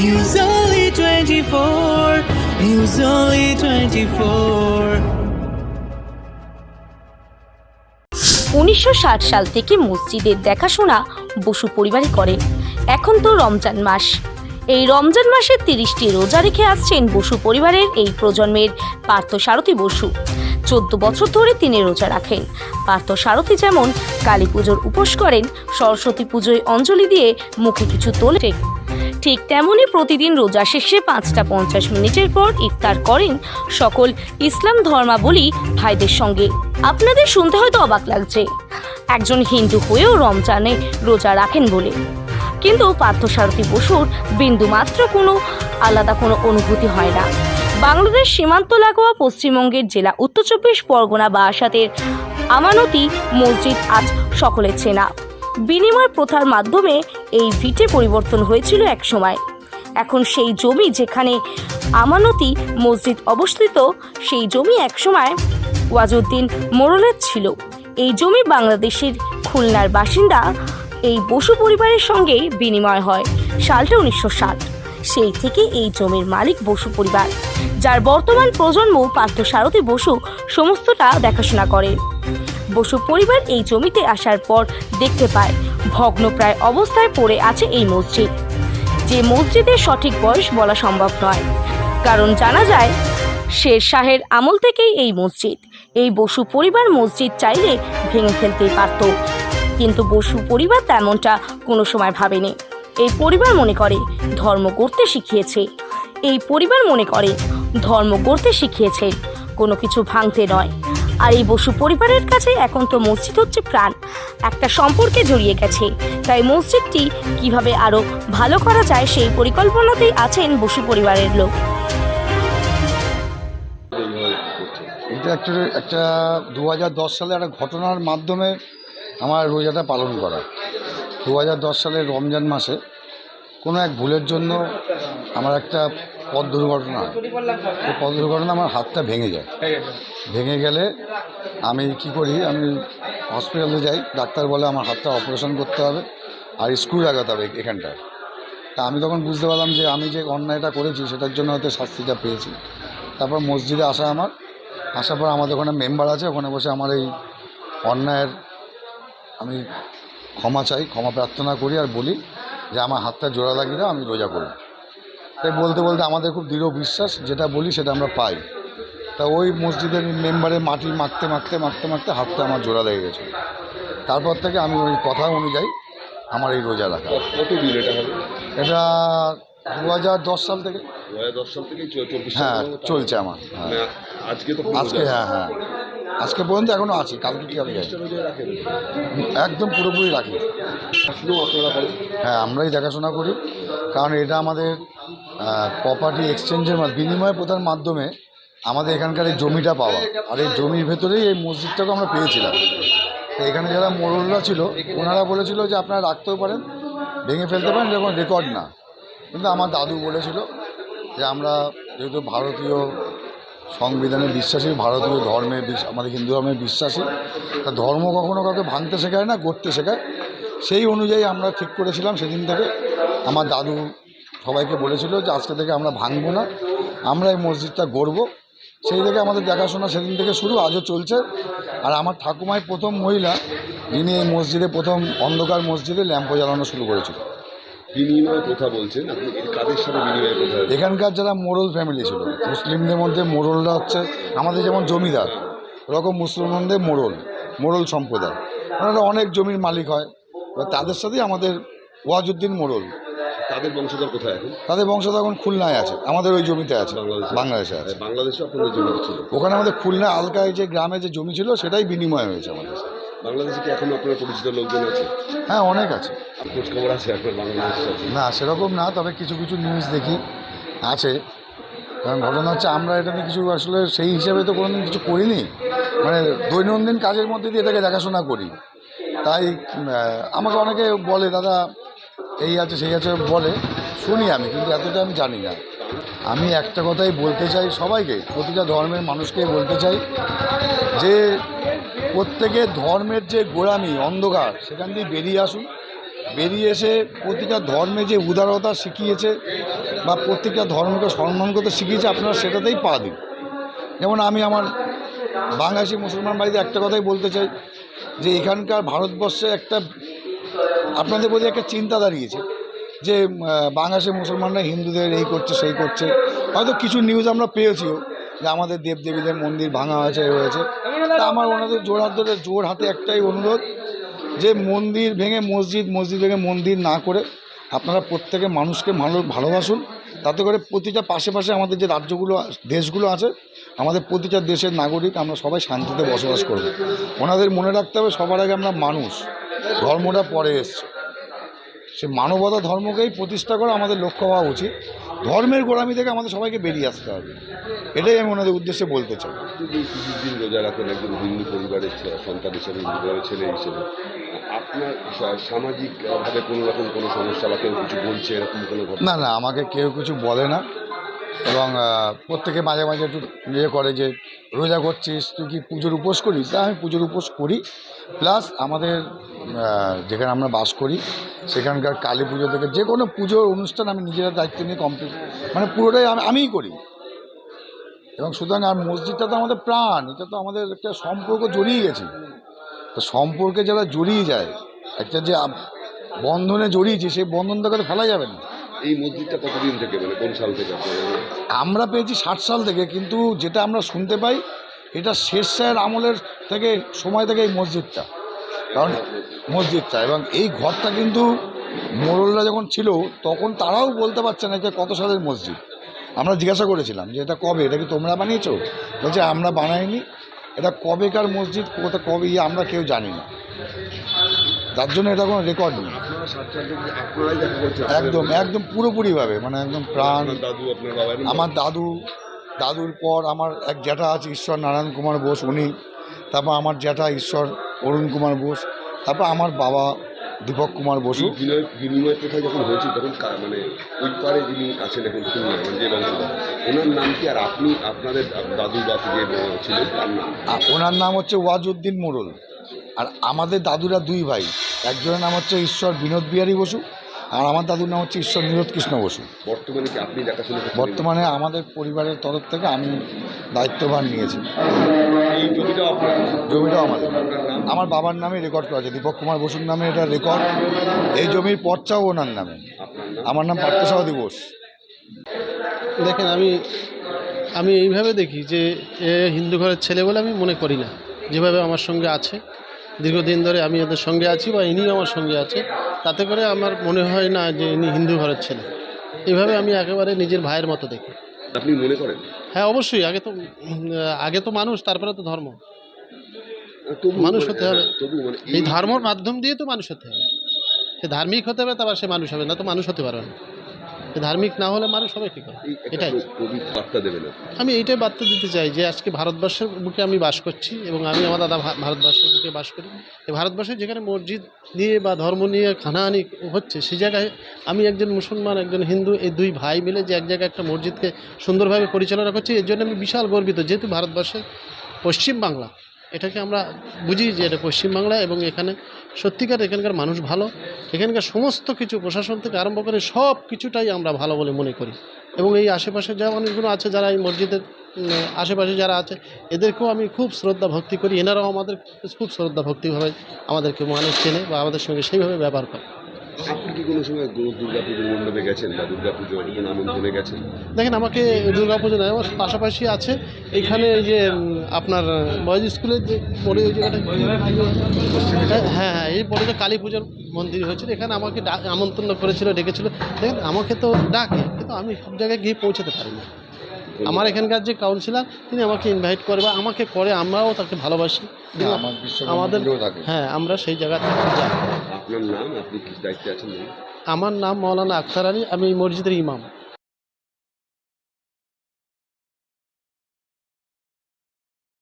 News Only 24. News Only 24. উনিশশো সাল থেকে মসজিদের দেখাশোনা বসু পরিবারই করেন এখন তো রমজান মাস। এই রমজান মাসে তিরিশটি রোজা রেখে আসছেন বসু পরিবারের এই প্রজন্মের পার্থ সারথী বসু। চোদ্দ বছর ধরে তিনি রোজা রাখেন। পার্থ সারথী যেমন কালী পুজোর উপোস করেন, সরস্বতী পুজোয় অঞ্জলি দিয়ে মুখে কিছু তোলে ঠিক তেমনই প্রতিদিন রোজা শেষে পাঁচটা পঞ্চাশ মিনিটের পর ইফতার করেন সকল ইসলাম ধর্মাবলী ভাইদের সঙ্গে। আপনাদের শুনতে হয়তো অবাক লাগছে, একজন হিন্দু হয়েও রমজানে রোজা রাখেন বলে। কিন্তু পার্থসারথী বসুর বিন্দুমাত্র কোনো আলাদা কোনো অনুভূতি হয় না। বাংলাদেশ সীমান্ত লাগোয়া পশ্চিমবঙ্গের জেলা উত্তর চব্বিশ পরগনা বারাসাতের আমানতি মসজিদ আজ সকলের চেনা। বিনিময় প্রথার মাধ্যমে এই ভিটে পরিবর্তন হয়েছিল এক সময় এখন সেই জমি যেখানে আমানতি মসজিদ অবস্থিত, সেই জমি একসময় ওয়াজউদ্দিন মোড়লের ছিল। এই জমি বাংলাদেশের খুলনার বাসিন্দা, এই বসু পরিবারের সঙ্গে বিনিময় হয় সালটা উনিশশো ষাট। সেই থেকে এই জমির মালিক বসু পরিবার, যার বর্তমান প্রজন্ম পার্থ সারথী বসু সমস্তটা দেখাশোনা করে। বসু পরিবার এই জমিতে আসার পর দেখতে পায়, ভগ্নপ্রায় অবস্থায় পড়ে আছে এই মসজিদ। যে মসজিদের সঠিক বয়স বলা সম্ভব নয়। কারণ জানা যায়, শের শাহের আমল থেকেই এই মসজিদ। এই বসু পরিবার মসজিদ চাইলে ভেঙে ফেলতেই পারত। কিন্তু বসু পরিবার তেমনটা কোনো সময় ভাবেনি। এই পরিবার মনে করে, ধর্ম করতে শিখিয়েছে। এই পরিবার মনে করে, ধর্ম করতে শিখিয়েছে। কোনো কিছু ভাঙতে নয়। আর এই বসু পরিবারের কাছে এখন তো মসজিদ হচ্ছে প্রাণ। একটা সম্পর্কে জড়িয়ে গেছে। তাই মসজিদটি কীভাবে আরও ভালো করা যায় সেই পরিকল্পনাতেই আছেন বসু পরিবারের লোক। এটা অ্যাকচুয়ালি একটা দু হাজার দশ সালে একটা ঘটনার মাধ্যমে আমার রোজাটা পালন করা। দু হাজার দশ সালের রমজান মাসে কোনো এক ভুলের জন্য আমার একটা পথ দুর্ঘটনা। সেই পথ দুর্ঘটনা আমার হাতটা ভেঙে যায়। ভেঙে গেলে আমি কি করি, আমি হসপিটালে যাই, ডাক্তার বলে আমার হাতটা অপারেশন করতে হবে আর স্ক্রু লাগাতে হবে এখানটায় তা আমি তখন বুঝতে পারলাম যে আমি যে অন্যায়টা করেছি সেটার জন্য হয়তো শাস্তিটা পেয়েছি। তারপর মসজিদে আসা আমার। আসার পর আমাদের ওখানে মেম্বার আছে, ওখানে বসে আমার এই অন্যায়ের আমি ক্ষমা চাই, ক্ষমা প্রার্থনা করি আর বলি যে আমার হাতটা জোড়া লাগিয়ে দাও, আমি রোজা করি তাই বলতে বলতে আমাদের খুব দৃঢ় বিশ্বাস যেটা বলি সেটা আমরা পাই। তা ওই মসজিদের মেম্বারে মাটি মাখতে মাখতে মাখতে মাখতে হাতটা আমার জোড়া লেগে গেছে। তারপর থেকে আমি ওই কথা অনুযায়ী আমার এই রোজা রাখা। এটা এটা দু হাজার দশ সাল থেকে। হ্যাঁ চলছে আমার হ্যাঁ। আজকে তো আজকে হ্যাঁ হ্যাঁ। আজকে পর্যন্ত এখনও আছি কালকে কি হবে একদম পুরোপুরি রাখি। হ্যাঁ আমরাই দেখাশোনা করি। কারণ এটা আমাদের প্রপার্টি এক্সচেঞ্জের বিনিময় প্রথার মাধ্যমে আমাদের এখানকার এই জমিটা পাওয়া। আর এই জমির ভেতরেই এই মসজিদটাকে আমরা পেয়েছিলাম। তো এখানে যারা মোড়লরা ছিল ওনারা বলেছিল যে আপনারা রাখতেও পারেন ভেঙে ফেলতে পারেন যখন রেকর্ড না। কিন্তু আমার দাদু বলেছিল যে আমরা যেহেতু ভারতীয় সংবিধানে বিশ্বাসী, ভারতীয় ধর্মে আমাদের হিন্দু ধর্মে বিশ্বাসী। তা ধর্ম কখনো কাউকে ভাঙতে শেখায় না, গড়তে শেখায়। সেই অনুযায়ী আমরা ঠিক করেছিলাম সেদিন থেকে। আমার দাদু সবাইকে বলেছিল যে আজকে থেকে আমরা ভাঙবো না, আমরা এই মসজিদটা গড়ব। সেই থেকে আমাদের দেখাশোনা সেদিন থেকে শুরু, আজও চলছে। আর আমার ঠাকুমাই প্রথম মহিলা, যিনি এই মসজিদে প্রথম অন্ধকার মসজিদে ল্যাম্পো জ্বালানো শুরু করেছিল। বিনিময় কথা বলছেন আপনি কাদের সাথে বিনিময় কথা এখানকার যারা মোড়ল ফ্যামিলি ছিল মুসলিমদের মধ্যে মোড়লরা হচ্ছে আমাদের যেমন জমিদার ওরকম মুসলমানদের মোড়ল মোড়ল সম্প্রদায়। ওনারা অনেক জমির মালিক হয় এবার তাদের সাথেই আমাদের ওয়াজুদ্দিন মোড়ল তাদের বংশধর কোথায় এখন? তাদের বংশধর এখন খুলনায় আছে আমাদের ওই জমিতে আছে বাংলাদেশে? বাংলাদেশে আছে। বাংলাদেশে আপনাদের জমি ছিল। ওখানে আমাদের খুলনা আলকায় যে গ্রামে যে জমি ছিল সেটাই বিনিময় হয়েছে আমাদের। বাংলাদেশে কি এখনও আপনার পরিচিত লোকজন আছে? হ্যাঁ অনেক আছে। না, সেরকম না, তবে কিছু কিছু নিউজ দেখি, আছে। কারণ ঘটনা হচ্ছে, আমরা এটা নিয়ে কিছু আসলে সেই হিসাবে তো কোনোদিন কিছু করিনি। মানে দৈনন্দিন কাজের মধ্যে দিয়ে এটাকে দেখাশোনা করি। তাই আমাকে অনেকে বলে, দাদা, এই আছে, সেই আছে বলে, শুনি আমি, কিন্তু এতটা আমি জানি না। আমি একটা কথাই বলতে চাই সবাইকে, প্রতিটা ধর্মের মানুষকেই বলতে চাই, যে প্রত্যেকের ধর্মের যে গোড়ামি, অন্ধকার, সেখান দিয়ে বেরিয়ে আসুন। বেরিয়ে এসে প্রতিটা ধর্মে যে উদারতা শিখিয়েছে বা প্রত্যেকটা ধর্মকে সম্মান করতে শিখিয়েছে, আপনারা সেটাতেই পা দিন। যেমন আমি আমার বাংলাদেশি মুসলমান ভাইদের একটা কথাই বলতে চাই, যে এখানকার ভারতবর্ষে একটা, আপনাদের প্রতি একটা চিন্তা দাঁড়িয়েছে, যে বাংলাদেশের মুসলমানরা হিন্দুদের এই করছে, সেই করছে। হয়তো কিছু নিউজ আমরা পেয়েছিও, যে আমাদের দেবদেবীদের মন্দির ভাঙা হয়েছে হয়েছে। তা আমার ওনাদের জোর হাত ধরে, জোর হাতে একটাই অনুরোধ যে মন্দির ভেঙে মসজিদ মসজিদ ভেঙে মন্দির না করে আপনারা প্রত্যেকে মানুষকে ভালো, ভালোবাসুন। তাতে করে প্রতিটা পাশে পাশে আমাদের যে রাজ্যগুলো, দেশগুলো আছে, আমাদের প্রতিটা দেশের নাগরিক আমরা সবাই শান্তিতে বসবাস করব। ওনাদের মনে রাখতে হবে সবার আগে আমরা মানুষ। ধর্মটা পরে এসছে। সে মানবতা ধর্মকেই প্রতিষ্ঠা করা আমাদের লক্ষ্য হওয়া উচিত। ধর্মের গোড়ামি থেকে আমাদের সবাইকে বেরিয়ে আসতে হবে। এটাই আমি ওনাদের উদ্দেশ্যে বলতে চাই। রোজা রাখেন, একজন হিন্দু পরিবারের সন্তান হিসেবে হিন্দু ছেলে হিসেবে আপনার সামাজিকভাবে কোনো রকম কোনো সমস্যা বা কেউ কিছু বলছে, এরকম কোনো না না, আমাকে কেউ কিছু বলে না। এবং প্রত্যেকে মাঝে মাঝে একটু ইয়ে করে যে, রোজা করছিস, তুই কি পুজোর উপোস করিস? তা আমি পুজোর উপোস করি। প্লাস আমাদের যেখানে আমরা বাস করি, সেখানকার কালী পুজো থেকে যে কোনো পুজোর অনুষ্ঠান আমি নিজেরা দায়িত্ব নিয়ে কমপ্লিট মানে পুরোটাই আমি, আমিই করি। এবং সুতরাং আর মসজিদটা তো আমাদের প্রাণ, এটা তো আমাদের একটা সম্পর্ক জড়িয়ে গেছে। তো সম্পর্কে যারা জড়িয়ে যায় একটা যে বন্ধনে জড়িয়েছি সেই বন্ধনটাকে তো ফেলা যাবে না। এই মসজিদটা কতদিন থেকে মানে কোন সাল থেকে আমরা পেয়েছি ষাট সাল থেকে কিন্তু যেটা আমরা শুনতে পাই এটা শেষ স্যার আমলের থেকে সময় থেকে এই মসজিদটা। কারণ মসজিদটা এবং এই ঘরটা কিন্তু মোড়লরা যখন ছিল তখন তারাও বলতে পারছে না যে কত সালের মসজিদ। আমরা জিজ্ঞাসা করেছিলাম যে এটা কবে এটা কি তোমরা বানিয়েছো? বলছে আমরা বানাইনি। এটা কবেকার মসজিদ কোথা কবে ইয়ে আমরা কেউ জানি না। তার জন্য এটা কোনো রেকর্ড নেই। একদম একদম পুরোপুরিভাবে মানে একদম প্রাণ। আমার দাদু দাদুর পর আমার এক জ্যাঠা আছে ঈশ্বর নারায়ণ কুমার বোস উনি তারপর আমার জ্যাঠা ঈশ্বর অরুণ কুমার বোস তারপর আমার বাবা দীপক কুমার বসু। বিনিময় প্রথা যখন হয়েছিল তখন মানে ওই পারে যিনি আছেন এখন মানে যে বংশধর ওনার নাম কি? আর আপনি আপনাদের দাদু বাপু যে ছিলেন তার নাম? ওনার নাম হচ্ছে ওয়াজউদ্দিন মোড়ল আর আমাদের দাদুরা দুই ভাই একজনের নাম হচ্ছে ঈশ্বর বিনোদ বিহারী বসু আর আমার দাদুর নাম হচ্ছে ঈশ্বর নীরদ কৃষ্ণ বসু। বর্তমানে কি আপনি দেখাশোনা বর্তমানে আমাদের পরিবারের তরফ থেকে আমি দায়িত্বভার নিয়েছি। এই জমিটাও আপনার? জমিটাও আমাদের। আমার বাবার নামে রেকর্ড করা আছে। দীপক কুমার বসুর নামে এটা রেকর্ড এই জমির পর্চাও ওনার নামে। আমার নাম পার্থসারথী বোস দেখেন আমি আমি এইভাবে দেখি যে এ হিন্দু ঘরের ছেলে বলে আমি মনে করি না। যেভাবে আমার সঙ্গে আছে দীর্ঘদিন ধরে আমি ওদের সঙ্গে আছি বা ইনিও আমার সঙ্গে আছে তাতে করে আমার মনে হয় না যে ইনি হিন্দু ঘরের ছেলে। এইভাবে আমি একেবারে নিজের ভাইয়ের মতো দেখি। আপনি মনে করেন? হ্যাঁ অবশ্যই। আগে তো আগে তো মানুষ তারপরে তো ধর্ম। মানুষ মানে- হতে হবে। হ্যাঁ, মানে এই ধর্মর মাধ্যম দিয়ে তো মানুষ হতে হবে। সে ধার্মিক হতে হবে তারপর সে মানুষ হবে না তো মানুষ হতে পারবে না। ধার্মিক না হলে মানুষ হবে কী করে? এটাই। বার্তা দেবেন আমি এইটাই বার্তা দিতে চাই যে আজকে ভারতবর্ষের বুকে আমি বাস করছি এবং আমি আমার দাদা ভারতবর্ষের বুকে বাস করি। এই ভারতবর্ষে যেখানে মসজিদ নিয়ে বা ধর্ম নিয়ে খানাহানি হচ্ছে সেই জায়গায় আমি একজন মুসলমান একজন হিন্দু এই দুই ভাই মিলে যে এক জায়গায় একটা মসজিদকে সুন্দরভাবে পরিচালনা করছি এর জন্য আমি বিশাল গর্বিত। যেহেতু ভারতবর্ষের পশ্চিম বাংলা এটাকে আমরা বুঝি যে এটা পশ্চিমবাংলা এবং এখানে সত্যিকার এখানকার মানুষ ভালো। এখানকার সমস্ত কিছু প্রশাসন থেকে আরম্ভ করে সব কিছুটাই আমরা ভালো বলে মনে করি। এবং এই আশেপাশে যা মানুষগুলো আছে, যারা এই মসজিদের আশেপাশে যারা আছে, এদেরকেও আমি খুব শ্রদ্ধা ভক্তি করি। এনারাও আমাদের খুব শ্রদ্ধা ভক্তিভাবে আমাদেরকে মানুষ চেনে বা আমাদের সঙ্গে সেইভাবে ব্যবহার করে। আপনি কি কোনো সময় মণ্ডপে গেছেন বা দুর্গাপুজো কোনো আমন্ত্রণে গেছেন? দেখেন, আমাকে দুর্গা পুজো নয় আমার পাশাপাশি আছে এইখানে এই যে আপনার বয়েজ স্কুলের যে পরে ওই জায়গাটা হ্যাঁ হ্যাঁ এই পরে যে কালী পুজোর মন্দির হয়েছিল, এখানে আমাকে আমন্ত্রণ করেছিল, ডেকেছিল। দেখেন, আমাকে তো ডাকে, কিন্তু আমি সব জায়গায় গিয়ে পৌঁছাতে পারি না। আমার এখানকার যে কাউন্সিলার তিনি আমাকে ইনভাইট করে বা আমাকে করে আমরাও তাকে ভালোবাসি। আমাদের হ্যাঁ আমরা সেই জায়গা থেকে যাই। আপনার নাম আপনি কি দায়িত্বে আছেন আমার নাম মৌলানা আখতার আলী আমি এই মসজিদের ইমাম।